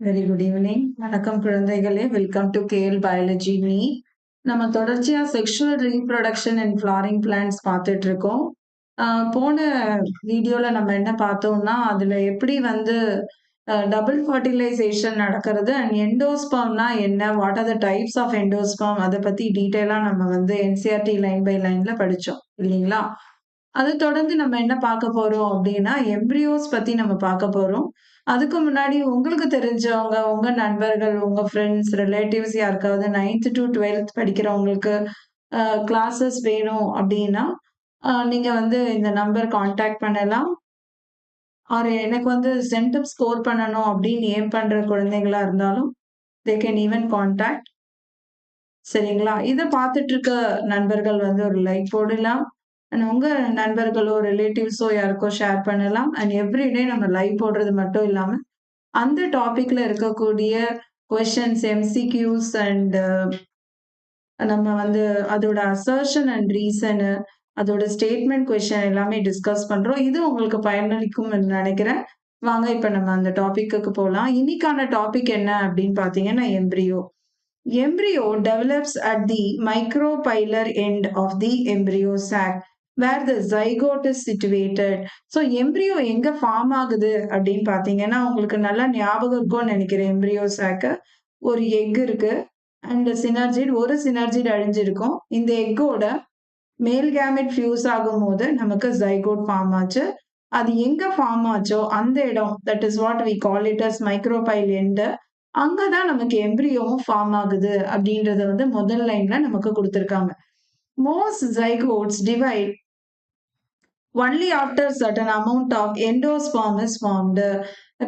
Very good evening வணக்கம் குழந்தைகளே. Welcome to KL biology நீ நம்ம தொடர்ச்சியா sexual reproduction and flowering plants பார்த்துட்டு இருக்கோம். போன வீடியோல நம்ம என்ன பார்த்தோம்னா அதுல எப்படி வந்து டபுள் ஃபர்டிலைசேஷன் நடக்கிறது அண்ட் எண்டோஸ்பம்னா என்ன? What are the types of endosperm அதை பத்தி டீட்டெயிலா நம்ம வந்து என்சிஆர்டி லைன் பை லைன்ல படிச்சோம். இல்லைங்களா? அதை தொடர்ந்து நம்ம என்ன பார்க்க போறோம் அப்படின்னா எம்ப்ரியோஸ் பத்தி நம்ம பார்க்க போறோம். அதுக்கு முன்னாடி உங்களுக்கு தெரிஞ்சவங்க உங்க நண்பர்கள் உங்க ஃப்ரெண்ட்ஸ் ரிலேட்டிவ்ஸ் யாருக்காவது நைன்த் டு டுவெல்த் படிக்கிறவங்களுக்கு கிளாஸஸ் வேணும் அப்படின்னா நீங்க வந்து இந்த நம்பர் காண்டாக்ட் பண்ணலாம். ஆர் எனக்கு வந்து சென்டம் ஸ்கோர் பண்ணணும் அப்படின்னு ஏம் பண்ற குழந்தைங்களா இருந்தாலும் தே கேன் ஈவன் காண்டாக்ட் சரிங்களா? இதை பார்த்துட்டு இருக்க நண்பர்கள் வந்து ஒரு லைக் போடலாம். அண்ட் உங்கள் நண்பர்களோ ரிலேட்டிவ்ஸோ யாருக்கோ ஷேர் பண்ணலாம். அண்ட் எவ்ரிடே நம்ம லைவ் போடுறது மட்டும் இல்லாமல் அந்த டாப்பிக்கில் இருக்கக்கூடிய கொஷின்ஸ் எம்சிக்யூஸ் அண்ட் நம்ம வந்து அதோட அசர்ஷன் அண்ட் ரீசனு அதோட ஸ்டேட்மெண்ட் கொஷின் எல்லாமே டிஸ்கஸ் பண்ணுறோம் இது உங்களுக்கு பயனளிக்கும் நினைக்கிறேன். வாங்க இப்போ நம்ம அந்த டாபிக்கு போகலாம் இன்னைக்கான டாபிக் என்ன அப்படின்னு பார்த்தீங்கன்னா embryo develops at the micropylar end of the embryo sac where the zygote is situated. So embryo எங்க ஃபார்ம் ஆகுது அப்படின்னு பார்த்தீங்கன்னா உங்களுக்கு நல்லா ஞாபகம் இருக்கும்னு நினைக்கிறேன். எம்ப்ரியோ சாக்க ஒரு எக் இருக்கு. அண்ட் சினர்ஜிட் ஒரு சினர்ஜிட் அழிஞ்சிருக்கும். இந்த எக்கோட மேல் கேமெட் ஃபியூஸ் ஆகும் போது நமக்கு ஜைகோட் ஃபார்ம் ஆச்சு. அது எங்க ஃபார்ம் ஆச்சோ அந்த இடம் that is what we call it as micropyle end அங்கதான் நமக்கு எம்ப்ரியோவும் ஃபார்ம் ஆகுது அப்படின்றத வந்து முதல் லைன்ல நமக்கு கொடுத்துருக்காங்க. Most zygotes divide only after certain amount of endosperm is formed.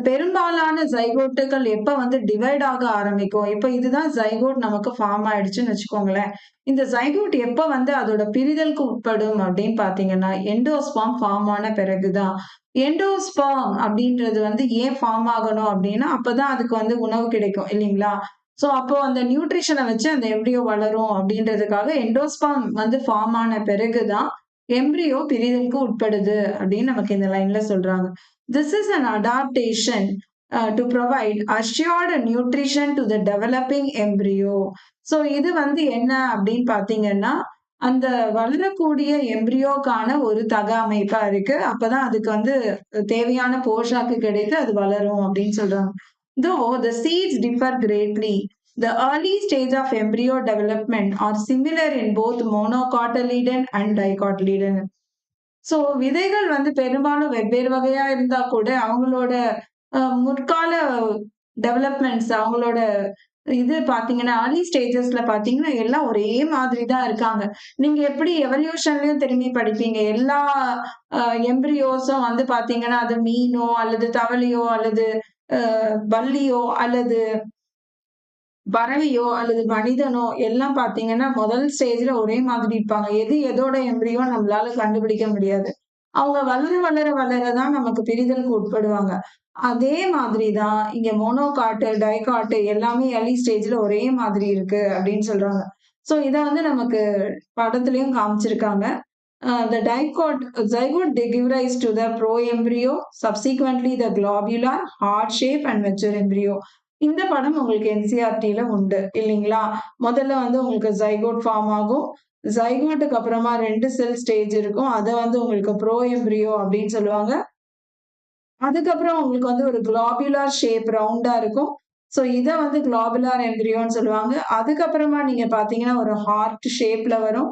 பெரும்பாலான ஜைகோட்டுகள் எப்ப வந்து டிவைட் ஆக ஆரம்பிக்கும்? இப்ப இதுதான் ஜைகோட் நமக்கு ஃபார்ம் ஆயிடுச்சுன்னு வச்சுக்கோங்களேன். இந்த ஜைகோட் எப்ப வந்து அதோட பிரிதலுக்கு உட்படும் அப்படின்னு பாத்தீங்கன்னா எண்டோஸ்பாம் ஃபார்ம் ஆன பிறகுதான். எண்டோஸ்பாம் அப்படின்றது வந்து ஏன் ஃபார்ம் ஆகணும் அப்படின்னா அப்பதான் அதுக்கு வந்து உணவு கிடைக்கும் இல்லைங்களா? சோ அப்போ அந்த நியூட்ரிஷனை வச்சு அந்த எம்ப்ரியோ வளரும் அப்படின்றதுக்காக எண்டோஸ்பாம் வந்து ஃபார்ம் ஆன பிறகுதான் எம்ப்ரியோ பிரிதலுக்கு உட்படுது அப்படின்னு நமக்கு இந்த லைன்ல சொல்றாங்க. This is an adaptation to provide assured nutrition to the developing embryo so இது வந்து என்ன அப்படின்னு பாத்தீங்கன்னா அந்த வளரக்கூடிய எம்ப்ரியோக்கான ஒரு தக அமைப்பா இருக்கு. அப்பதான் அதுக்கு வந்து தேவையான போஷாக்கு கிடைத்து அது வளரும் அப்படின்னு சொல்றாங்க. Though the seeds differ greatly The early stage of embryo development are similar in both monocotyledon and dicotyledon. So விதைகள் வந்து பெரும்பாலும் வெவ்வேறு வகையா இருந்தா கூட அவங்களோட முற்கால டெவலப்மெண்ட்ஸ் அவங்களோட இது பாத்தீங்கன்னா அர்லி ஸ்டேஜஸ்ல பாத்தீங்கன்னா எல்லாம் ஒரே மாதிரி தான் இருக்காங்க நீங்க எப்படி எவல்யூஷன்லயும் திரும்பி படிப்பீங்க எல்லா எம்ப்ரியோஸும் வந்து பாத்தீங்கன்னா அது மீனோ அல்லது தவளையோ அல்லது வள்ளியோ அல்லது பறவையோ அல்லது மனிதனோ எல்லாம் பாத்தீங்கன்னா முதல் ஸ்டேஜ்ல ஒரே மாதிரி இருப்பாங்க. எது எதோட எம்பிரியோ நம்மளால கண்டுபிடிக்க முடியாது. அவங்க வளர வளர வளரதான் நமக்கு பிரிதலுக்கு உட்படுவாங்க. அதே மாதிரிதான் இங்க மோனோகாட்டு டைகாட்டு எல்லாமே எலி ஸ்டேஜ்ல ஒரே மாதிரி இருக்கு அப்படின்னு சொல்றாங்க. சோ இத வந்து நமக்கு படத்துலயும் காமிச்சிருக்காங்க. Uh, the dicot zygote they give rise to the proembryo subsequently the globular heart shape and mature embryo. இந்த படம் உங்களுக்கு என்சிஆர்டியில் உண்டு இல்லைங்களா? முதல்ல வந்து உங்களுக்கு ஜைகோட் ஃபார்ம் ஆகும். ஜைகோட்டுக்கு அப்புறமா ரெண்டு செல் ஸ்டேஜ் இருக்கும். அதை வந்து உங்களுக்கு ப்ரோ எம்ப்ரியோ அப்படின்னு சொல்லுவாங்க. அதுக்கப்புறம் உங்களுக்கு வந்து ஒரு குளாபுலார் ஷேப் ரவுண்டா இருக்கும். ஸோ இதை வந்து குளாபுலார் எம்ப்ரியோன்னு சொல்லுவாங்க. அதுக்கப்புறமா நீங்க பாத்தீங்கன்னா ஒரு ஹார்ட் ஷேப்ல வரும்.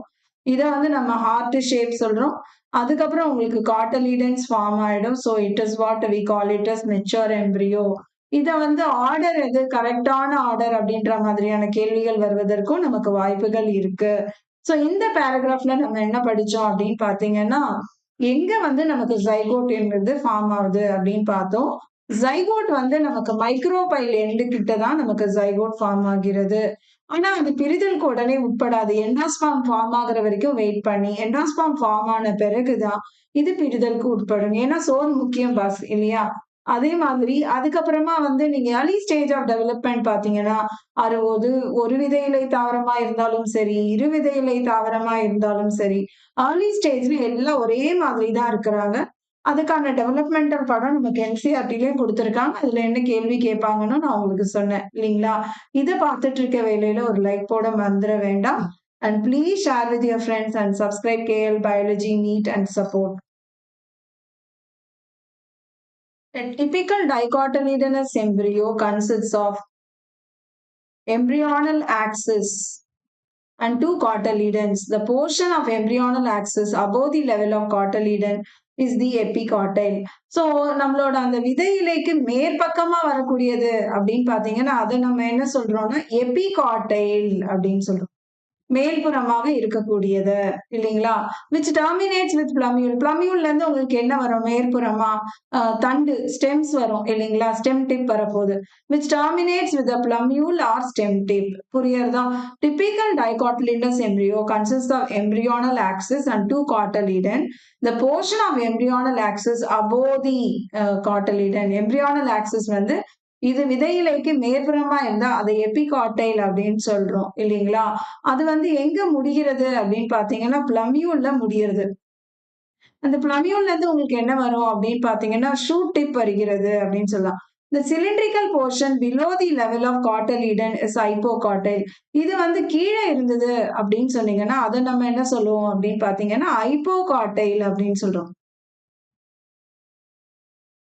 இதை வந்து நம்ம ஹார்ட் ஷேப் சொல்றோம். அதுக்கப்புறம் உங்களுக்கு காட்டலீடன்ஸ் ஃபார்ம் ஆயிடும். So it is what we call it is mature embryo இதை வந்து ஆர்டர் எது? கரெக்டான ஆர்டர் அப்படின்ற மாதிரியான கேள்விகள் வருவதற்கும் நமக்கு வாய்ப்புகள் இருக்கு. ஸோ இந்த பேராகிராஃப்ல நம்ம என்ன படிச்சோம் அப்படின்னு பாத்தீங்கன்னா எங்க வந்து நமக்கு ஜைகோட் என்பது ஃபார்ம் ஆகுது அப்படின்னு பார்த்தோம். ஜைகோட் வந்து நமக்கு மைக்ரோபைல் எண்டு கிட்ட தான் நமக்கு ஜைகோட் ஃபார்ம் ஆகிறது. ஆனா அது பிரிதலுக்கு உடனே உட்படாது. என்டாஸ்பாம் ஃபார்ம் ஆகுற வரைக்கும் வெயிட் பண்ணி. என்டாஸ்பாம் ஃபார்ம் ஆன பிறகுதான் இது பிரிதலுக்கு உட்படும். ஏன்னா சோர் முக்கியம் பாஸ் இல்லையா? அதே மாதிரி அதுக்கப்புறமா வந்து நீங்க அலி ஸ்டேஜ் ஆஃப் டெவலப்மெண்ட் பாத்தீங்கன்னா அறுபது ஒரு வித இலை தாவரமா இருந்தாலும் சரி இரு வித இலை தாவரமா இருந்தாலும் சரி அர்லி ஸ்டேஜ்ல எல்லாம் ஒரே மாதிரி தான் இருக்கிறாங்க. அதுக்கான டெவலப்மெண்டல் படம் நமக்கு என்சிஆர்டிலயும் கொடுத்துருக்காங்க அதுல என்ன கேள்வி கேட்பாங்கன்னு நான் உங்களுக்கு சொன்னேன். இல்லைங்களா இதை பார்த்துட்டு இருக்க வேலையில ஒரு லைக் போட மறந்துட வேண்டாம். And please share with your friends and subscribe KL biology NEET and support. A typical dicotyledonous embryo consists of embryonal axis and two cotyledons. The portion of embryonal axis above the level of cotyledon is the epicotyl so நம்மளோட அந்த விதை இலைக்கு மேற்பக்கமா வரக்கூடியது அப்படின்னு பாத்தீங்கன்னா அதை நம்ம என்ன சொல்றோம்னா எபிகாட்டைல் அப்படின்னு சொல்றோம். மேல்புறமாக இருக்கக்கூடியது இல்லைங்களா? விச் டாமினேட்ஸ் வித் பிளமியூல் பிளமியூல்ல இருந்து உங்களுக்கு என்ன வரும்? மேற்புறமா தண்டு ஸ்டெம்ஸ் வரும் இல்லைங்களா? ஸ்டெம் டிப் வரப்போகுது. Which dominates with plumule or stem tip புரியுறதா? Typical dicotyledonous embryo consist of embryonal axis and two cotyledon the portion of embryonal axis above the uh, cotyledon. Embryonal வந்து இது விதையிலைக்கு மேற்புறமா இருந்தா அதை எபிகாட்டைல் அப்படின்னு சொல்றோம் இல்லைங்களா? அது வந்து எங்க முடிகிறது அப்படின்னு பாத்தீங்கன்னா பிளமியூல்ல முடிகிறது. அந்த பிளமியூல்ல இருந்து உங்களுக்கு என்ன வரும் அப்படின்னு பாத்தீங்கன்னா ஷூட் டிப் வருகிறது அப்படின்னு சொல்லலாம். இந்த cylindrical portion below the level of cotyledon is hypocotyl இது வந்து கீழே இருந்தது அப்படின்னு சொன்னீங்கன்னா அதை நம்ம என்ன சொல்லுவோம் அப்படின்னு பாத்தீங்கன்னா ஐப்போகாட்டைல் அப்படின்னு சொல்றோம்.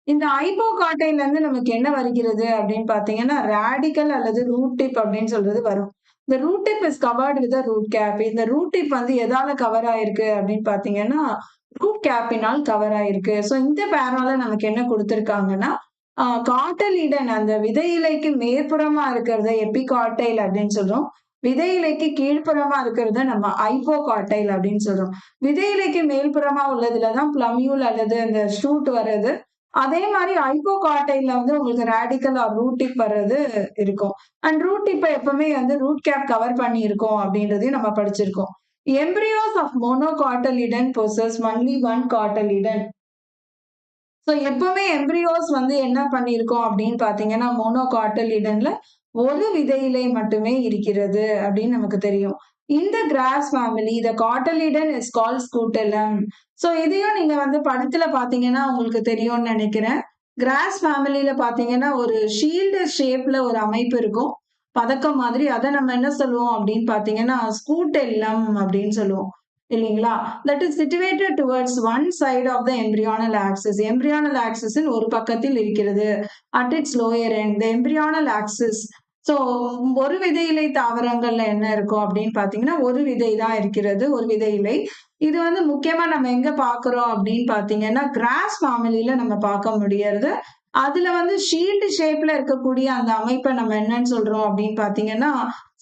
இந்த ஐப்போகாட்டைல இருந்து நமக்கு என்ன வருகிறது அப்படின்னு பாத்தீங்கன்னா ரேடிக்கல் அல்லது ரூட் டிப் அப்படின்னு சொல்றது வரும். இந்த root tip is covered with root cap இந்த ரூட் டிப் வந்து எதால கவர் ஆயிருக்கு அப்படின்னு பாத்தீங்கன்னா ரூட் கேப்பினால் கவர் ஆயிருக்கு. ஸோ இந்த பேரால நமக்கு என்ன கொடுத்துருக்காங்கன்னா காட்டலிடன் அந்த விதை இலைக்கு மேற்புறமா இருக்கிறத எபிகாட்டைல் அப்படின்னு சொல்றோம். விதை இலைக்கு கீழ்ப்புறமா இருக்கிறத நம்ம ஐப்போகாட்டைல் அப்படின்னு சொல்றோம். விதை இலைக்கு மேல்புறமா உள்ளதுலதான் பிளம்யூல் அல்லது அந்த ஷூட் வர்றது. அதே மாதிரி ஐப்போகாட்டைல வந்து உங்களுக்கு ரேடிக்கல் ஆர் ரூட் டிப் வர்றது இருக்கும். அண்ட் ரூட் டிப்பை எப்பவுமே வந்து ரூட் கேப் கவர் பண்ணி இருக்கோம் அப்படின்றதையும் நம்ம படிச்சிருக்கோம். Embryos of monocotyledon possess only one cotyledon so எப்பவுமே எம்பிரியோஸ் வந்து என்ன பண்ணியிருக்கோம் அப்படின்னு பாத்தீங்கன்னா மோனோகாட்டலிடன்ல ஒரு விதையிலே மட்டுமே இருக்கிறது அப்படின்னு நமக்கு தெரியும். இந்த grass family the cotyledon is call scutellum so இதையும் நீங்க வந்து படத்துல பாத்தீங்கன்னா உங்களுக்கு தெரியும்னு நினைக்கிறேன். கிராஸ் ஃபேமிலியில பாத்தீங்கன்னா ஒரு ஷீல்டு ஷேப்ல ஒரு அமைப்பு இருக்கும். பதக்கம் மாதிரி அதை நம்ம என்ன சொல்லுவோம் அப்படின்னு பாத்தீங்கன்னா ஸ்கூட்டெல்லம் அப்படின்னு சொல்லுவோம். இல்லைங்களா? That is situated towards one side of the embryonal axis embryonal ஆக்சிஸின் ஒரு பக்கத்தில் இருக்கிறது. At its lower end the embryonal axis so ஒரு விதையிலை தாவரங்கள்ல என்ன இருக்கும் அப்படின்னு பாத்தீங்கன்னா ஒரு விதை தான் இருக்கிறது ஒரு விதை இலை இது வந்து முக்கியமா நம்ம எங்க பாக்குறோம் அப்படின்னு பாத்தீங்கன்னா கிராஸ் ஃபேமிலியில நம்ம பார்க்க முடியறது. அதுல வந்து ஷீல்டு ஷேப்ல இருக்கக்கூடிய அந்த அமைப்பை நம்ம என்னன்னு சொல்றோம் அப்படின்னு பாத்தீங்கன்னா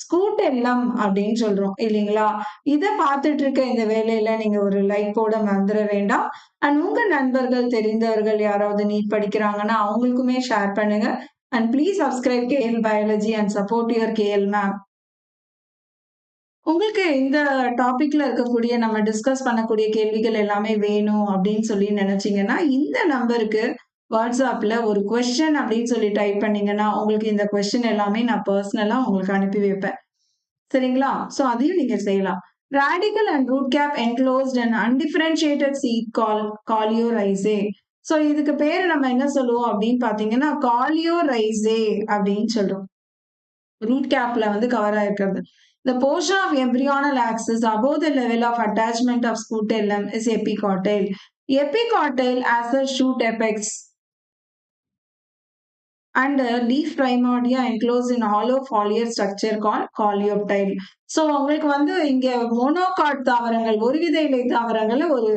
ஸ்கூட்டெல்லம் அப்படின்னு சொல்றோம் இல்லைங்களா? இதை பார்த்துட்டு இருக்க இந்த வேலையில நீங்க ஒரு லைக் போட மறந்துட வேண்டாம். அண்ட் உங்க நண்பர்கள் தெரிந்தவர்கள் யாராவது நீட் படிக்கிறாங்கன்னா அவங்களுக்குமே ஷேர் பண்ணுங்க. And please subscribe KL biology and support your KL ma'am உங்களுக்கு இந்த டாபிக்ல இருக்கக்கூடிய நம்ம டிஸ்கஸ் பண்ணக்கூடிய கேள்விகள் எல்லாமே வேணும் அப்படின்னு சொல்லி நினைச்சீங்கன்னா இந்த நம்பருக்கு வாட்ஸ்அப்ல ஒரு கொஸ்டின் அப்படின்னு சொல்லி டைப் பண்ணீங்கன்னா உங்களுக்கு இந்த கொஸ்டின் எல்லாமே நான் பர்சனலா உங்களுக்கு அனுப்பி வைப்பேன். சரிங்களா? சோ அதையும் நீங்க செய்யலாம். Radical and root cap enclosed and undifferentiated seed call coleorhiza so இதுக்கு பேரு நம்ம என்ன சொல்லுவோம் அப்படின்னு பாத்தீங்கன்னா காலியோரைசே அப்படின்னு சொல்றோம் ரூட் கேப்ல வந்து கவர் ஆயிருக்கிறது The portion of embryonal axis above the level of attachment of scutellum is epicotyl. Epicotyl as a shoot apex and a leaf primordia enclosed in hollow foliar structure called coleoptile. So உங்களுக்கு வந்து இங்க monocot தாவரங்கள் ஒரு வித இலை தாவரங்கள்ல ஒரு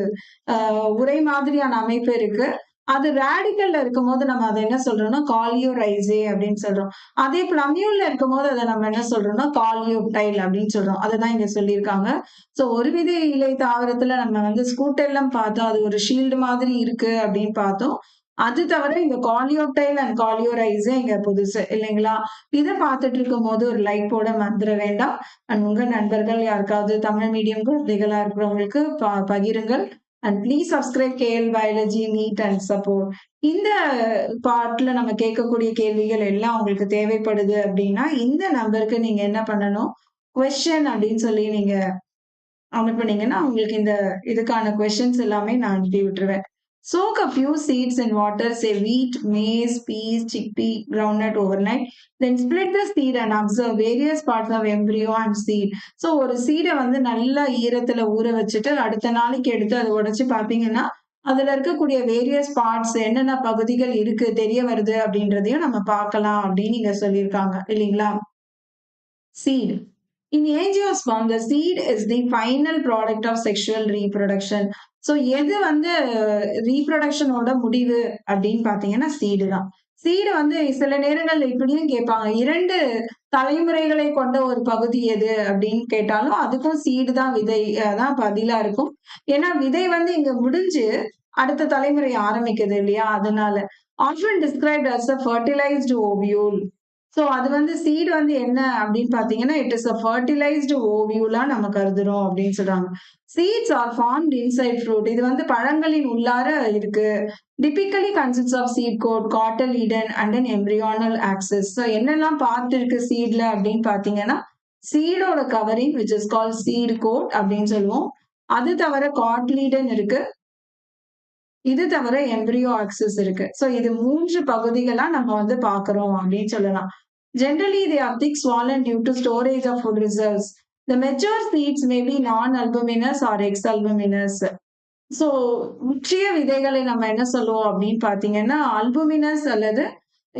உரை மாதிரியான அமைப்பு இருக்கு. அது ரேடிக்கல்ல இருக்கும்போது நம்ம அதை என்ன சொல்றோம்னா காலியோரைசே அப்படின்னு சொல்றோம். அதே பிளமியூல்ல இருக்கும்போது அதை நம்ம என்ன சொல்றோம்னா காலியோப்டைல் அப்படின்னு சொல்றோம். அதுதான் இங்க சொல்லியிருக்காங்க. ஸோ ஒரு வித இலை தாவரத்துல நம்ம வந்து ஸ்கூட்டெல்லாம் பார்த்தோம். அது ஒரு ஷீல்டு மாதிரி இருக்கு அப்படின்னு பார்த்தோம். அது தவிர இந்த காலியோப்டைல் அண்ட் காலியோரைஸே இங்க புதுசு இல்லைங்களா? இதை பார்த்துட்டு இருக்கும் போது ஒரு லைக் போட மறந்துட வேண்டாம். அண்ட் உங்க நண்பர்கள் யாருக்காவது தமிழ் மீடியம் குழந்தைகளா இருக்கிறவங்களுக்கு ப- பகிருங்கள். And please subscribe KL biology NEET and support இந்த பார்ட்ல நம்ம கேட்கக்கூடிய கேள்விகள் எல்லாம் உங்களுக்கு தேவைப்படுது அப்படின்னா இந்த நம்பருக்கு நீங்க என்ன பண்ணணும்? கொஸ்டின் அப்படின்னு சொல்லி நீங்க அனுப்புனீங்கன்னா உங்களுக்கு இந்த இதுக்கான கொஸ்டின்ஸ் எல்லாமே நான் அனுப்பி விட்டுருவேன். Soak a few seeds in water, say wheat, maize, peas, chickpea, groundnut overnight. Then split the seed and observe various parts of embryo and seed. So ஒரு சீடை வந்து நல்லா ஈரத்தில் ஊற வச்சுட்டு அடுத்த நாளைக்கு எடுத்து அதை உடச்சி பார்த்தீங்கன்னா அதில் இருக்கக்கூடிய வேரியஸ் பார்ட்ஸ் என்னென்ன பகுதிகள் இருக்கு தெரிய வருது அப்படின்றதையும் நம்ம பார்க்கலாம் அப்படின்னு இங்க சொல்லியிருக்காங்க இல்லைங்களா seed in angiosperm the seed is the final product of sexual reproduction so எது வந்து uh, ரீப்ரொடக்ஷனோட முடிவு அப்படின்னு பார்த்தீங்கன்னா சீடு தான். சீடு வந்து சில நேரங்கள் இப்படியும் கேட்பாங்க இரண்டு தலைமுறைகளை கொண்ட ஒரு பகுதி எது அப்படின்னு கேட்டாலும் அதுக்கும் சீடு தான் விதை தான் பதிலா இருக்கும். ஏன்னா விதை வந்து இங்க முடிஞ்சு அடுத்த தலைமுறை ஆரம்பிக்குது இல்லையா? அதனால. Often described as a fertilized ovule so அது வந்து சீடு வந்து என்ன அப்படின்னு பார்த்தீங்கன்னா இட் இஸ் அ ஃபர்டிலைஸ்டு ஓவியூலாம் நம்ம கருதுறோம் அப்படின்னு சொல்றாங்க. Seeds are formed inside fruit இது வந்து பழங்களின் உள்ளார இருக்கு. Typically consist of seed coat cotyledon and an embryonal axis so என்னெல்லாம் பார்ட் இருக்கு சீட்ல அப்படின்னு பார்த்தீங்கன்னா சீடோட covering which is call seed coat அப்படின்னு சொல்லுவோம். அது தவிர காட்லீடன் இருக்கு. இது தவிர எம்பிரியோ ஆக்சஸ் இருக்கு. ஸோ இது மூன்று பகுதிகளா நம்ம வந்து பாக்குறோம் அப்படின்னு சொல்லலாம். Generally they are thick swollen due to storage of food reserves The mature seeds maybe non albuminous or ex ex-albuminous. So முற்றிய விதைகளை நம்ம என்ன சொல்லுவோம் அப்படின்னு பார்த்தீங்கன்னா அல்புமினஸ் அல்லது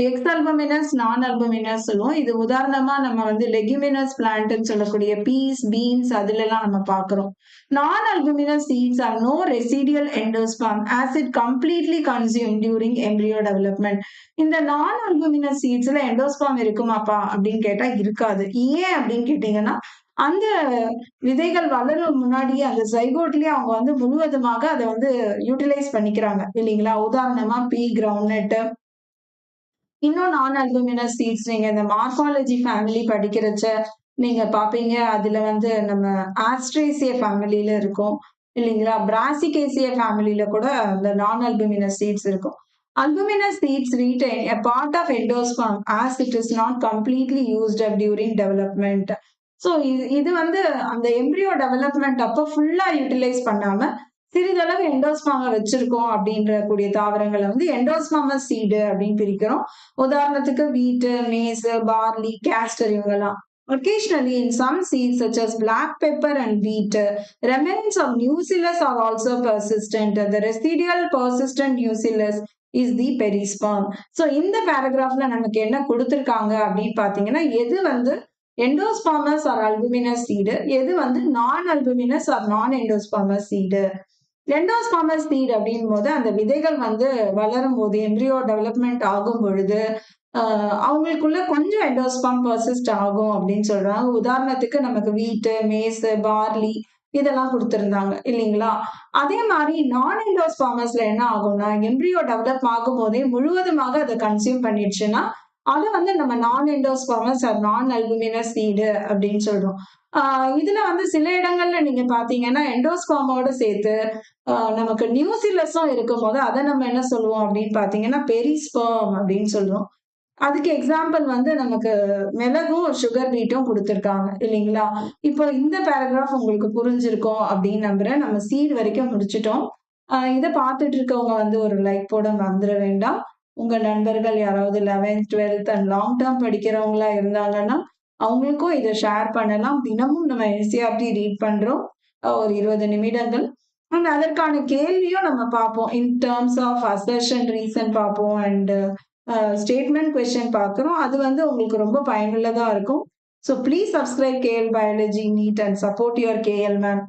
எக்ஸ் அல்புமினஸ் நான் அல்பமினஸ் சொல்லுவோம் இது உதாரணமா நம்ம வந்து லெகுமினஸ் பிளான்ட்னு சொல்லக்கூடிய பீஸ் பீன்ஸ் அதுல எல்லாம் நம்ம பாக்குறோம். Non albuminous seeds are no residual endosperm as it completely consume during embryo development இந்த நான் அல்பமினஸ் சீட்ஸ்ல எண்டோஸ்பாம் இருக்குமாப்பா அப்படின்னு கேட்டா இருக்காது. ஏன் அப்படின்னு கேட்டீங்கன்னா அந்த விதைகள் வளரும் முன்னாடியே அந்த சைகோட்லயே அவங்க வந்து முழுவதுமாக அதை வந்து யூட்டிலைஸ் பண்ணிக்கிறாங்க. இல்லைங்களா? உதாரணமா பி கிரவுண்ட் இன்னும் நான் அல்புமினஸ் சீட்ஸ் நீங்க இந்த மார்காலஜி ஃபேமிலி படிக்கிறச்ச நீங்க பாப்பீங்க. அதுல வந்து நம்ம ஆஸ்ட்ரேசிய ஃபேமிலியில இருக்கும். இல்லைங்களா? பிராசிகேசிய ஃபேமிலியில கூட அந்த நான் அல்புமினஸ் சீட்ஸ் இருக்கும். Albuminous seeds retain a part of endosperm as it is not completely used up during development. So இது இது வந்து அந்த எம்ப்ரியோ டெவலப்மெண்ட் அப்போ ஃபுல்லா யூட்டிலைஸ் பண்ணாம சிறிதளவு எண்டோஸ்மாவை வச்சிருக்கோம் அப்படின்ற கூடிய தாவரங்களை வந்து எண்டோஸ்மாம சீடு அப்படின்னு பிரிக்கிறோம். உதாரணத்துக்கு வீட்டு மேஸ் பார்லி கேஸ்டர் இவங்கெல்லாம். Occasionally, in some seeds such as black pepper and wheat, remnants of nucellus are also persistent. The residual persistent nucellus is the perisperm so இந்த பேராகிராஃப்ல நமக்கு என்ன கொடுத்துருக்காங்க அப்படின்னு பார்த்தீங்கன்னா எது வந்து எண்டோஸ்பாமஸ் ஆர் அல்புமினஸ் சீடு எது வந்து நான் அல்புமினஸ் ஆர் நான் எண்டோஸ்பாமஸ் சீடு எண்டோஸ்பாமஸ் சீட் அப்படின் போது அந்த விதைகள் வந்து வளரும் போது எம்ப்ரியோ டெவலப்மெண்ட் ஆகும் பொழுது அவங்களுக்குள்ள கொஞ்சம் எண்டோஸ்பாம் பர்சிஸ்ட் ஆகும் அப்படின்னு சொல்றாங்க. உதாரணத்துக்கு நமக்கு வீட்டு மேசு பார்லி இதெல்லாம் கொடுத்துருந்தாங்க இல்லைங்களா? அதே மாதிரி நான் எண்டோஸ் ஃபார்மர்ஸ்ல என்ன ஆகும்னா எம்ப்ரியோ டெவலப் ஆகும் போதே முழுவதுமாக அதை கன்சியூம் பண்ணிடுச்சுன்னா அதை வந்து நம்ம non endospermous are non albuminous seed அப்படின்னு சொல்றோம். இதுல வந்து சில இடங்கள்ல நீங்க பாத்தீங்கன்னா எண்டோஸ்பாமோட சேர்த்து நமக்கு நியூசிலஸும் இருக்கும் போது அதை நம்ம என்ன சொல்லுவோம் அப்படின்னு பாத்தீங்கன்னா பெரிஸ்பர்ம் அப்படின்னு சொல்லுவோம். அதுக்கு எக்ஸாம்பிள் வந்து நமக்கு மிளகும் சுகர் பீட்டும் கொடுத்துருக்காங்க இல்லைங்களா? இப்போ இந்த பேராகிராஃப் உங்களுக்கு புரிஞ்சிருக்கும் அப்படின்னு நம்புறேன். நம்ம சீட் வரைக்கும் முடிச்சிட்டோம். இதை பார்த்துட்டு இருக்கவங்க வந்து ஒரு லைக் போட வந்துட வேண்டாம். உங்க நண்பர்கள் யாராவது eleventh twelfth and long term படிக்கிறவங்களா இருந்தாங்கன்னா அவங்களுக்கும் இதை ஷேர் பண்ணலாம். தினமும் நம்ம என்சிஆர்டி ரீட் பண்றோம். ஒரு இருபது நிமிடங்கள். அண்ட் அதற்கான கேள்வியும் நம்ம பார்ப்போம். In terms of assertion reason பார்ப்போம். அண்ட் ஸ்டேட்மெண்ட் கொஸ்டின் பார்க்குறோம். அது வந்து உங்களுக்கு ரொம்ப பயனுள்ளதாக இருக்கும். So please subscribe KL biology NEET and support your KL ma'am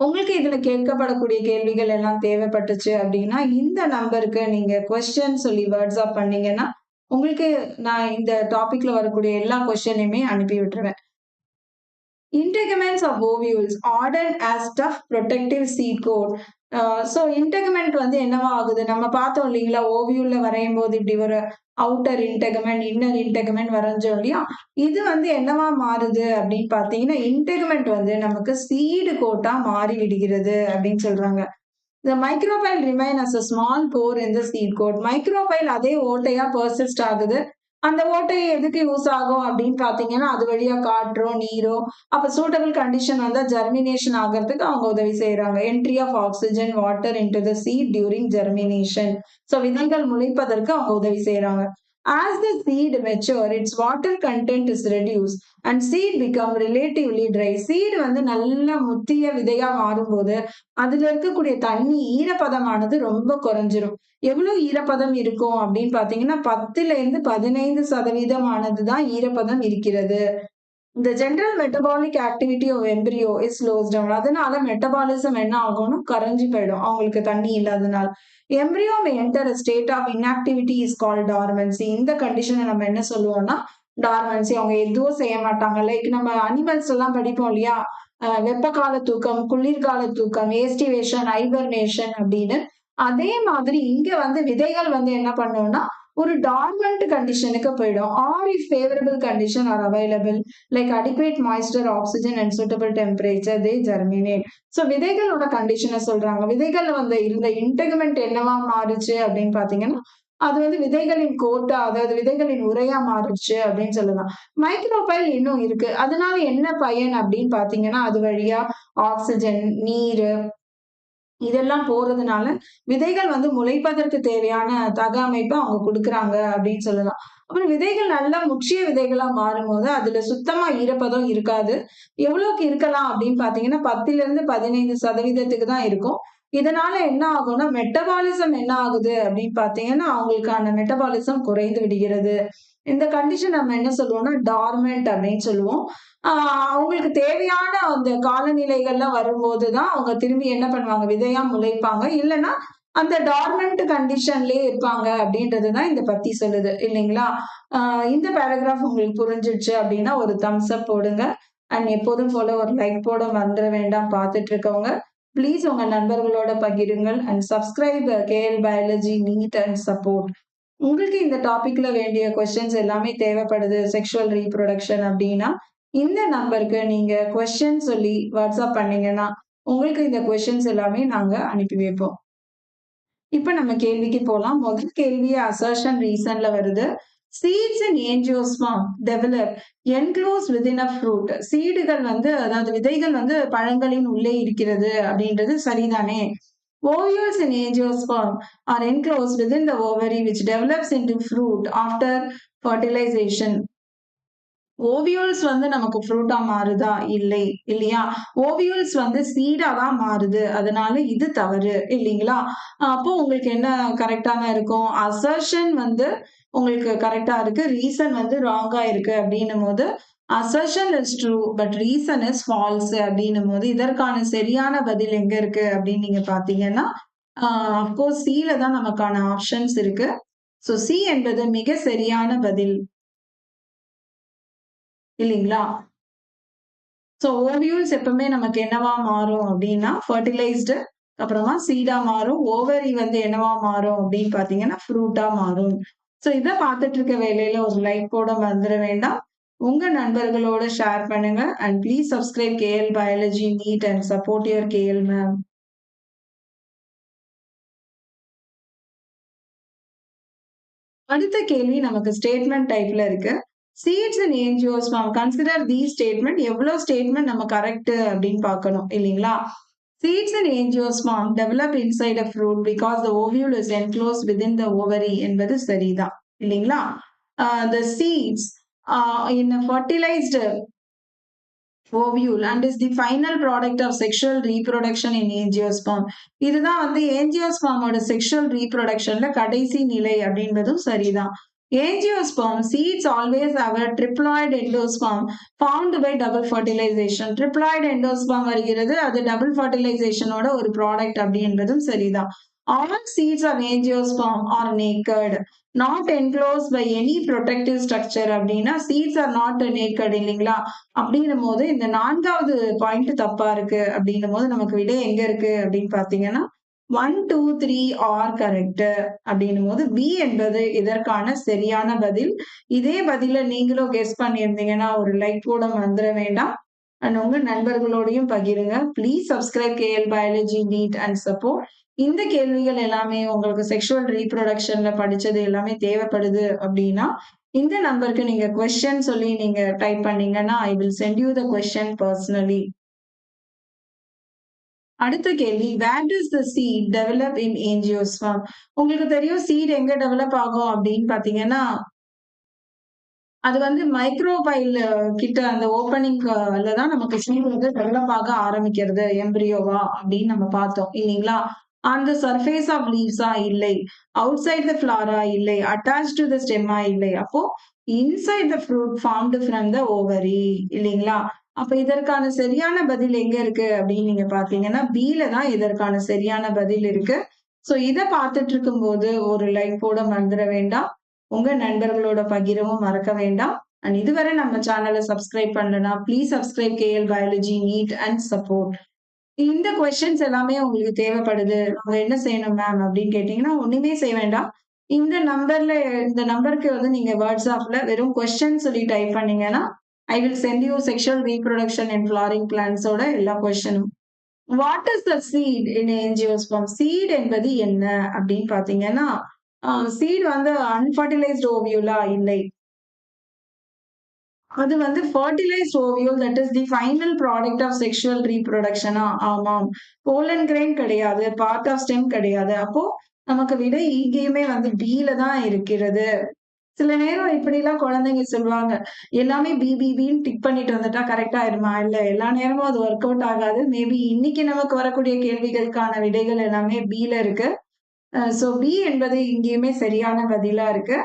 உங்களுக்கு இதில் கேட்கப்படக்கூடிய கேள்விகள் எல்லாம் தேவைப்பட்டுச்சு அப்படின்னா இந்த நம்பருக்கு நீங்கள் கொஸ்டின் சொல்லி வாட்ஸ்அப் பண்ணீங்கன்னா உங்களுக்கு நான் இந்த டாபிக்ல வரக்கூடிய எல்லா கொஸ்டினையுமே அனுப்பி விட்டுருவேன். Integuments of ovules harden as tough protective seed coat so integument வந்து என்னவா ஆகுது? நம்ம பார்த்தோம் இல்லைங்களா ஓவியூல்ல வரையும் போது இப்படி ஒரு அவுட்டர் இன்டெகமெண்ட் இன்னர் இன்டெகமெண்ட் வரைஞ்சோம் இல்லையா? இது வந்து என்னவா மாறுது அப்படின்னு பார்த்தீங்கன்னா இன்டெகமெண்ட் வந்து நமக்கு சீடு கோட்டா மாறி விடுகிறது அப்படின்னு சொல்றாங்க. இந்த remain remain as small small pore the seed coat. Micropyle அதே ஓட்டையா பர்சிஸ்ட் ஆகுது. அந்த ஓட்டை எதுக்கு யூஸ் ஆகும் அப்படின்னு பாத்தீங்கன்னா அது வழியா காற்றோ நீரோ அப்ப சூட்டபிள் கண்டிஷன் வந்தா ஜெர்மினேஷன் ஆகிறதுக்கு அவங்க உதவி செய்யறாங்க entry of oxygen water into the seed during germination so விதைகள் முளைப்பதற்கு அவங்க உதவி செய்யறாங்க As the seed mature, its water content is reduced and seed become relatively dry. seed வந்து நல்ல முத்திய விதையா மாறும்போது அதுல இருக்கக்கூடிய தண்ணி ஈரப்பதமானது ரொம்ப குறைஞ்சிரும். எவ்வளவு ஈரப்பதம் இருக்கும் அப்படின்னு பாத்தீங்கன்னா பத்துல இருந்து பதினைந்து சதவீதமானது தான் ஈரப்பதம் இருக்கிறது. இந்த general metabolic activity of embryo is slows down அதனால மெட்டபாலிசம் என்ன ஆகும்னு கரைஞ்சு போயிடும். அவங்களுக்கு தண்ணி இல்லாதனால embryo may enter state of inactivity is call dormancy இந்த கண்டிஷனை நம்ம என்ன சொல்லுவோம்னா டார்மன்சி அவங்க எதுவும் செய்ய மாட்டாங்க. லைக் நம்ம அனிமல்ஸ் எல்லாம் படிப்போம் இல்லையா? வெப்பகால தூக்கம் குளிர்கால தூக்கம் ஏஸ்டிவேஷன் ஐபர்னேஷன் அப்படின்னு. அதே மாதிரி இங்க வந்து விதைகள் வந்து என்ன பண்ணும்னா ஒரு டார்மண்ட் கண்டிஷனுக்கு போயிடும். Or if favourable condition are available like adequate moisture oxygen and suitable temperature they germinate so விதைகளோட கண்டிஷனை சொல்றாங்க. விதைகள் வந்து இருந்த இன்டெகுமெண்ட் என்னவா மாறுச்சு அப்படின்னு பாத்தீங்கன்னா அது வந்து விதைகளின் கோட்டா அதாவது விதைகளின் உரையா மாறுச்சு அப்படின்னு சொல்லலாம். மைக்ரோபைல் இன்னும் இருக்கு. அதனால என்ன பயன் அப்படின்னு பாத்தீங்கன்னா அது வழியா ஆக்சிஜன் நீர் இதெல்லாம் போறதுனால விதைகள் வந்து முளைப்பதற்கு தேவையான தக அமைப்பை அவங்க கொடுக்குறாங்க அப்படின்னு சொல்லலாம். அப்புறம் விதைகள் நல்லா முற்றிய விதைகளா மாறும்போது அதுல சுத்தமா ஈரப்பதம் இருக்காது. எவ்வளவுக்கு இருக்கலாம் அப்படின்னு பாத்தீங்கன்னா பத்துல இருந்து பதினைந்து சதவீதத்துக்கு தான் இருக்கும். இதனால என்ன ஆகும்னா மெட்டபாலிசம் என்ன ஆகுது அப்படின்னு பாத்தீங்கன்னா அவங்களுக்கான மெட்டபாலிசம் குறைந்து விடுகிறது. இந்த கண்டிஷன் நம்ம என்ன சொல்லுவோம்னா டார்மெண்ட் அப்படின்னு சொல்லுவோம். அவங்களுக்கு தேவையான அந்த காலநிலைகள்லாம் வரும்போது தான் அவங்க திரும்பி என்ன பண்ணுவாங்க விதையா முளைப்பாங்க. இல்லைன்னா அந்த டார்மெண்ட் கண்டிஷன்லயே இருப்பாங்க அப்படின்றது தான் இந்த பத்தி சொல்லுது. இல்லைங்களா? ஆஹ் இந்த பேராகிராஃப் உங்களுக்கு புரிஞ்சிடுச்சு அப்படின்னா ஒரு தம்ஸ் அப் போடுங்க. அண்ட் எப்போதும் போல ஒரு லைக் போட மறந்துட வேண்டாம் பார்த்துட்டு இருக்கவங்க. ப்ளீஸ் உங்க நண்பர்களோட பகிருங்கள். And subscribe KL biology NEET and support உங்களுக்கு இந்த டாபிக்ல வேண்டிய கொஸ்டின்ஸ் எல்லாமே தேவைப்படுது செக்ஷுவல் ரீப்ரொடக்ஷன் அப்படின்னா இந்த நம்பருக்கு நீங்க கொஸ்டின் சொல்லி வாட்ஸ்அப் பண்ணீங்கன்னா உங்களுக்கு இந்த கொஸ்டின்ஸ் எல்லாமே நாங்க அனுப்பி வைப்போம். இப்ப நம்ம கேள்விக்கு போலாம். முதல் கேள்வி அசர்ஷன் ரீசன்ல வருது. Seeds in angiosperm develop enclose within a fruit சீடுகள் வந்து அதாவது விதைகள் வந்து பழங்களின் உள்ளே இருக்கிறது அப்படின்றது சரிதானே? Ovules in angiosperm are enclosed within the ovary which develops into fruit after fertilization. Ovules வந்து நமக்கு ஃப்ரூட்டா மாறுதா? இல்லை. இல்லையா? ஓவியூல்ஸ் வந்து சீடா தான் மாறுது. அதனால இது தவறு. இல்லைங்களா? அப்போ உங்களுக்கு என்ன கரெக்டான இருக்கும்? அசர்ஷன் வந்து உங்களுக்கு கரெக்டா இருக்கு. ரீசன் வந்து ராங்கா இருக்கு அப்படின்னும் போது assertion is true but reason is false அப்படின்னும் போது இதற்கான சரியான பதில் எங்க இருக்கு அப்படின்னு நீங்க பாத்தீங்கன்னா அப்கோர்ஸ் சில தான் நமக்கான ஆப்ஷன்ஸ் இருக்கு. ஸோ சி என்பது மிக சரியான பதில். இல்லைங்களா? ஸோ ஓவியூல்ஸ் எப்பவுமே நமக்கு என்னவா மாறும் அப்படின்னா ஃபர்டிலைஸ்டு அப்புறமா சீடா மாறும். ஓவரி வந்து என்னவா மாறும் அப்படின்னு பாத்தீங்கன்னா ஃப்ரூட்டா மாறும். ஸோ இதை பார்த்துட்டு இருக்க வேலையில ஒரு லைக் போட வந்துட வேண்டாம். உங்க நண்பர்களோட ஷேர் பண்ணுங்க. And please subscribe KL biology NEET and support your KL ma'am அடுத்த கேள்வி நமக்கு ஸ்டேட்மெண்ட் டைப்ல இருக்கு. Seeds and angiosperm consider the statement எவ்வளவு ஸ்டேட்மெண்ட் நம்ம கரெக்ட் அப்படின்னு பார்க்கணும் இல்லைங்களா? Seeds and angiosperm develop inside a fruit because the ovule is enclose within the ovary என்பது சரிதான் இல்லைங்களா? The seeds Uh, in a fertilized ovule and is the final product of sexual reproduction in angiosperm. இதுதான் வந்து ஏஞ்சியோஸ்பாமோட sexual ரீப்ரொடக்ஷன்ல கடைசி நிலை அப்படின்றதும் சரிதான். Angiosperm seeds always have triploid endosperm found by double fertilization triploid endosperm வருகிறது அது டபுள் ஃபர்டிலைசேஷனோட ஒரு ப்ராடக்ட் அப்படின்றதும் சரிதான். All seeds of angiosperm are naked not enclose by any protective structure அப்படின்னா சீட்ஸ் ஆர் நாட் நேக்கட் இல்லைங்களா? அப்படின்னும் போது இந்த நான்காவது பாயிண்ட் தப்பா இருக்கு. அப்படின்னும் போது நமக்கு விடை எங்க இருக்கு? அப்படின்னு பாத்தீங்கன்னா one two three are correct அப்படின்னும் போது பி என்பது இதற்கான சரியான பதில். இதே பதில நீங்களும் கெஸ் பண்ணியிருந்தீங்கன்னா ஒரு லைக் கூட மறந்துட வேண்டாம். அண்ட் உங்க நண்பர்களோடையும் பகிருங்க. Please subscribe KL biology NEET and support இந்த கேள்விகள் எல்லாமே உங்களுக்கு செக்ஷுவல் ரீப்ரொடக்ஷன்ல படிச்சது எல்லாமே தேவைப்படுது அப்படின்னா இந்த நம்பருக்கு நீங்க கொஸ்டின் சொல்லி நீங்க டைப் பண்ணீங்கன்னா I will send you the question personally அடுத்த கேள்வி where does the seed develop in angiosperm உங்களுக்கு தெரியும் சீட் எங்க டெவலப் ஆகும் அப்படின்னு பாத்தீங்கன்னா அது வந்து மைக்ரோபைல் கிட்ட அந்த ஓப்பனிங்ல தான் நமக்கு சீட் வந்து டெவலப் ஆக ஆரம்பிக்கிறது எம்பிரியோவா அப்படின்னு நம்ம பார்த்தோம் இல்லைங்களா? ஆன் த சர்ஃபேஸ் ஆஃப் லீவ்ஸா இல்லை அவுட் சைட் த ஃபிளாரா இல்லை அட்டாச் டு த ஸ்டெம்மா இல்லை. அப்போ inside the fruit formed from the ovary இல்லைங்களா? அப்ப இதற்கான சரியான பதில் எங்க இருக்கு அப்படின்னு நீங்க பாத்தீங்கன்னா பீல தான் இதற்கான சரியான பதில் இருக்கு. சோ இத பார்த்துட்டு இருக்கும்போது ஒரு லைன் போட மறந்துட வேண்டாம். உங்க நண்பர்களோட பகிரவும் மறக்க வேண்டாம். அண்ட் இதுவரை நம்ம சேனலை சப்ஸ்கிரைப் பண்ணலனா please subscribe KL biology NEET and support இந்த கொஸ்டின்ஸ் எல்லாமே உங்களுக்கு தேவைப்படுது. அவங்க என்ன செய்யணும் மேம் அப்படின்னு கேட்டீங்கன்னா ஒண்ணுமே செய்ய வேண்டாம். இந்த நம்பர்ல இந்த நம்பருக்கு வந்து நீங்க வாட்ஸ்அப்ல வெறும் கொஸ்டின் சொல்லி டைப் பண்ணீங்கன்னா I will send you sexual reproduction and flowering பிளான்ஸோட எல்லா கொஸ்டினும் what is the seed in angiosperm seed என்பது என்ன அப்படின்னு பாத்தீங்கன்னா சீட் வந்து அன்ஃபர்டிலைஸ்ட் ஓவியூலா இல்லை. அது வந்து fertilized ovule that is the final product of sexual ரீப்ரொடக்ஷனா ஆமாம். போலன் கிரெயின் கிடையாது பார்ட் ஆஃப் ஸ்டெம் கிடையாது. அப்போ நமக்கு விட இங்கேயுமே வந்து பீல தான் இருக்கிறது. சில நேரம் இப்படிலாம் குழந்தைங்க சொல்லுவாங்க எல்லாமே பிபிபின்னு டிக் பண்ணிட்டு வந்துட்டா கரெக்டா ஆயிருமா இல்ல. எல்லா நேரமும் அது ஒர்க் அவுட் ஆகாது. மேபி இன்னைக்கு நமக்கு வரக்கூடிய கேள்விகளுக்கான விடைகள் எல்லாமே பீல இருக்கு. ஸோ பி என்பது இங்கேயுமே சரியான பதிலா இருக்கு.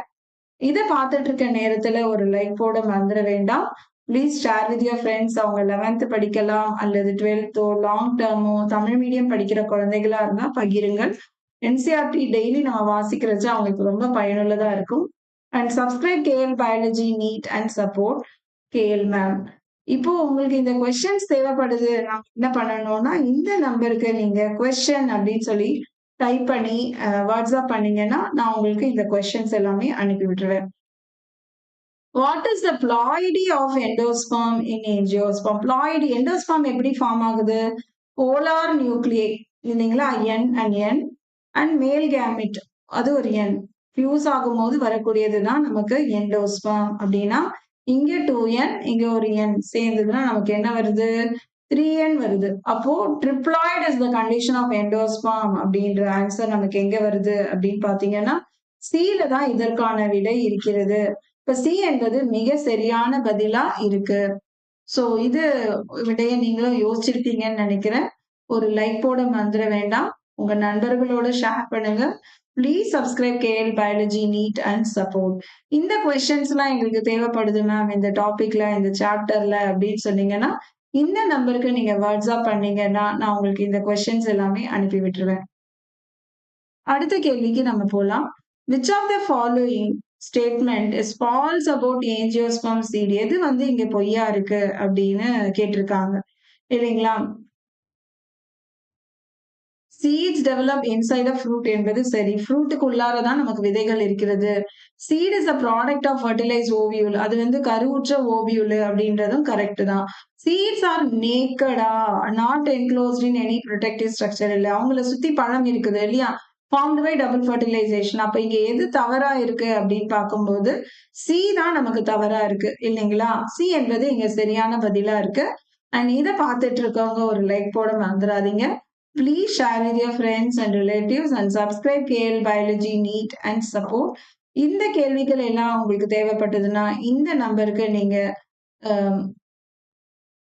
இதை பார்த்துட்டு இருக்க நேரத்துல ஒரு லைக் போட மறந்துட வேண்டாம். Please share with your friends அவங்க லெவன்த் படிக்கலாம் அல்லது டுவெல்த்தோ லாங் டேர்மோ தமிழ் மீடியம் படிக்கிற குழந்தைகளா இருந்தா பகிருங்கள். என்சிஆர்டி டெய்லி நம்ம வாசிக்கிறது அவங்களுக்கு ரொம்ப பயனுள்ளதா இருக்கும். And subscribe KL biology NEET and support KL ma'am இப்போ உங்களுக்கு இந்த கொஸ்டின்ஸ் தேவைப்படுது நான் என்ன பண்ணணும்னா இந்த நம்பருக்கு நீங்க கொஸ்டின் அப்படின்னு சொல்லி டைப் பண்ணி வாட்ஸ்அப் பண்ணீங்கன்னா நான் உங்களுக்கு இந்த கொஸ்டின்ஸ் எல்லாமே அனுப்பி விட்டுருவேன் what is the ploidy of endosperm in angiosperm ploidy endosperm எப்படி ஃபார்ம் ஆகுது? போலார் நியூக்ளியே இல்லைங்களா? N and N and male gamete அது ஒரு என் ஃபியூஸ் ஆகும்போது வரக்கூடியது தான் நமக்கு எண்டோஸ்பாம் அப்படின்னா இங்க டூ என் இங்க ஒரு என் சேர்ந்ததுன்னா நமக்கு என்ன வருது? த்ரீ என் வருது. அப்போ triploid is the condition of endosperm அப்படின்ற ஆன்சர் நமக்கு எங்க வருது அப்படின்னு பாத்தீங்கன்னா சில தான் இதற்கான விடை இருக்கிறது. இப்ப சி என்பது மிக சரியான பதிலா இருக்கு. சோ இது விடைய நீங்களும் யோசிச்சிருப்பீங்கன்னு நினைக்கிறேன். ஒரு லைக் போட மறந்துட வேண்டாம். உங்க நண்பர்களோட ஷேர் பண்ணுங்க. Please subscribe KL biology NEET and support இந்த கொஸ்டின்ஸ்லாம் எங்களுக்கு தேவைப்படுது மேம் இந்த டாபிக்ல இந்த சாப்டர்ல அப்படின்னு சொன்னீங்கன்னா இந்த நம்பருக்கு நீங்க வாட்ஸ்அப் பண்ணீங்கன்னா நான் உங்களுக்கு இந்த கொஸ்டின்ஸ் எல்லாமே அனுப்பி விட்டுருவேன். அடுத்த கேள்விக்கு நம்ம போலாம். Which of the following statement is false about angiosperm seed எது வந்து இங்க பொய்யா இருக்கு அப்படின்னு கேட்டிருக்காங்க. இல்லைங்களா? Seeds develop inside a fruit என்பது சரி. ஃப்ரூட்டுக்கு உள்ளாரதான் நமக்கு விதைகள் இருக்கிறது. Seed is a product of fertilize ovule அது வந்து கருவுற்ற ஓவியூல் அப்படின்றதும் கரெக்ட் தான். Seeds are நேக்கடா not enclosed in any protective structure இல்லை. அவங்கள சுத்தி பழம் இருக்குது இல்லையா? ஃபார்ம்டு பை டபுள் ஃபர்டிலைசேஷன் அப்ப இங்க எது தவறா இருக்கு அப்படின்னு பார்க்கும்போது சி தான் நமக்கு தவறா இருக்கு இல்லைங்களா? சி என்பது இங்க சரியான பதிலா இருக்கு. அண்ட் இதை பார்த்துட்டு இருக்கவங்க ஒரு லைக் போட மறந்துடாதீங்க please share with your friends and relatives and subscribe KL biology NEET and support இந்த கேள்விகள் எல்லாம் உங்களுக்கு தேவைப்பட்டதுன்னா இந்த நம்பருக்கு நீங்க um,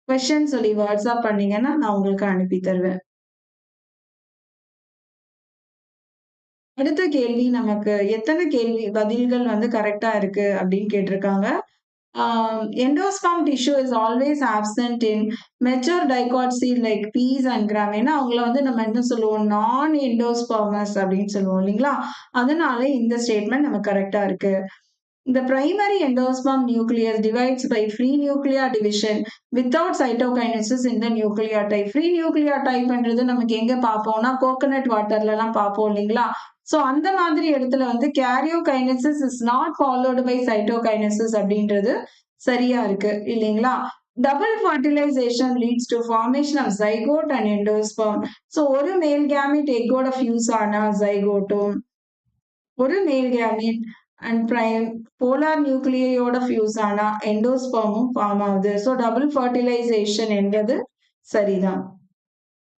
கொஸ்டின் சொல்லி வாட்ஸ்அப் பண்ணீங்கன்னா நான் உங்களுக்கு அனுப்பி தருவேன். அடுத்த கேள்வி நமக்கு எத்தனை கேள்வி பதில்கள் வந்து கரெக்டா இருக்கு அப்படின்னு கேட்டிருக்காங்க. Endosperm tissue is always absent in mature dicot seed like peas and gram. ஏன்னா அவங்கள வந்து நம்ம என்ன சொல்லுவோம்? நான் எண்டோஸ்பாமஸ் அப்படின்னு சொல்லுவோம் இல்லைங்களா? அதனால இந்த ஸ்டேட்மெண்ட் நம்ம கரெக்டா இருக்கு. The primary endosperm nucleus divides by free nuclear division without cytokinesis in the nucleotide. Free nucleotide பண்றது நமக்கு எங்க பார்ப்போம்னா கோகனட் வாட்டர்ல எல்லாம் பார்ப்போம் இல்லைங்களா? ஸோ அந்த மாதிரி இடத்துல வந்து karyokinesis is not followed by cytokinesis அப்படின்றது சரியா இருக்கு இல்லைங்களா? Double fertilization leads to formation of zygote and endosperm so ஒரு மேல் கேமிட் எக்கோட ஃபியூஸ் ஆனா ஜைகோட்டும் ஒரு male gamete and prime polar நியூக்ளியோட fuse ஆனா எண்டோஸ்பமும் ஃபார்ம் ஆகுது. ஸோ டபுள் ஃபர்டிலைசேஷன் என்பது சரிதான்.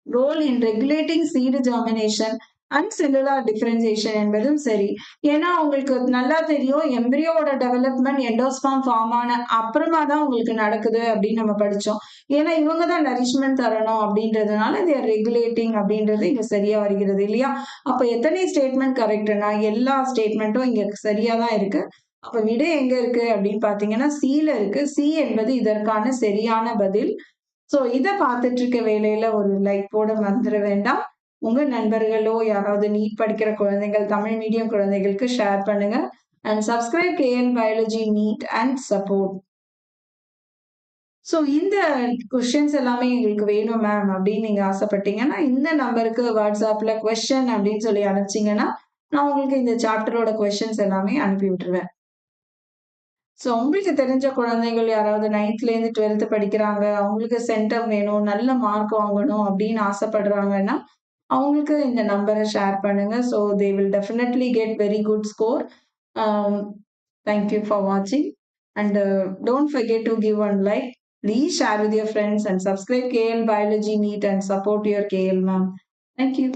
Role in regulating seed germination and cellular differentiation என்பதும் சரி. ஏன்னா உங்களுக்கு நல்லா தெரியும் எம்பிரியோட டெவலப்மெண்ட் எண்டோஸ்பாம் ஃபார்ம் ஆன அப்புறமா தான் உங்களுக்கு நடக்குது அப்படின்னு நம்ம படித்தோம் ஏன்னா இவங்க தான் நரிஷ்மெண்ட் தரணும் அப்படின்றதுனால தேர் ரெகுலேட்டிங் அப்படின்றது இங்கே சரியா வருகிறது இல்லையா? அப்போ எத்தனை ஸ்டேட்மெண்ட் கரெக்டுனா எல்லா ஸ்டேட்மெண்ட்டும் இங்கே சரியா தான் இருக்கு. அப்ப விடை எங்க இருக்கு அப்படின்னு பாத்தீங்கன்னா சில இருக்கு. சி என்பது இதற்கான சரியான பதில். ஸோ இதை பார்த்துட்டு இருக்க வேலையில ஒரு லைக் போட மறந்துட வேண்டாம். உங்கள் நண்பர்களோ யாராவது நீட் படிக்கிற குழந்தைகள் தமிழ் மீடியம் குழந்தைகளுக்கு ஷேர் பண்ணுங்க. And subscribe KL biology NEET and support so இந்த கொஷின்ஸ் எல்லாமே எங்களுக்கு வேணும் மேம் அப்படின்னு நீங்க ஆசைப்பட்டீங்கன்னா இந்த நம்பருக்கு வாட்ஸ்அப்ல கொஷின் அப்படின்னு சொல்லி அனுப்பிச்சிங்கன்னா நான் உங்களுக்கு இந்த சாப்டரோட கொஷின்ஸ் எல்லாமே அனுப்பி விட்டுருவேன். ஸோ உங்களுக்கு தெரிஞ்ச குழந்தைகள் யாராவது நைன்த்லேருந்து டுவெல்த்து படிக்கிறாங்க அவங்களுக்கு சென்டம் வேணும் நல்ல மார்க் வாங்கணும் அப்படின்னு ஆசைப்படுறாங்கன்னா அவங்களுக்கு இந்த நம்பரை ஷேர் பண்ணுங்க. So they will definitely get very good score thank you for வாட்சிங் and don't forget to give one like please share with your friends and subscribe KL biology NEET and support your KL ma'am thank you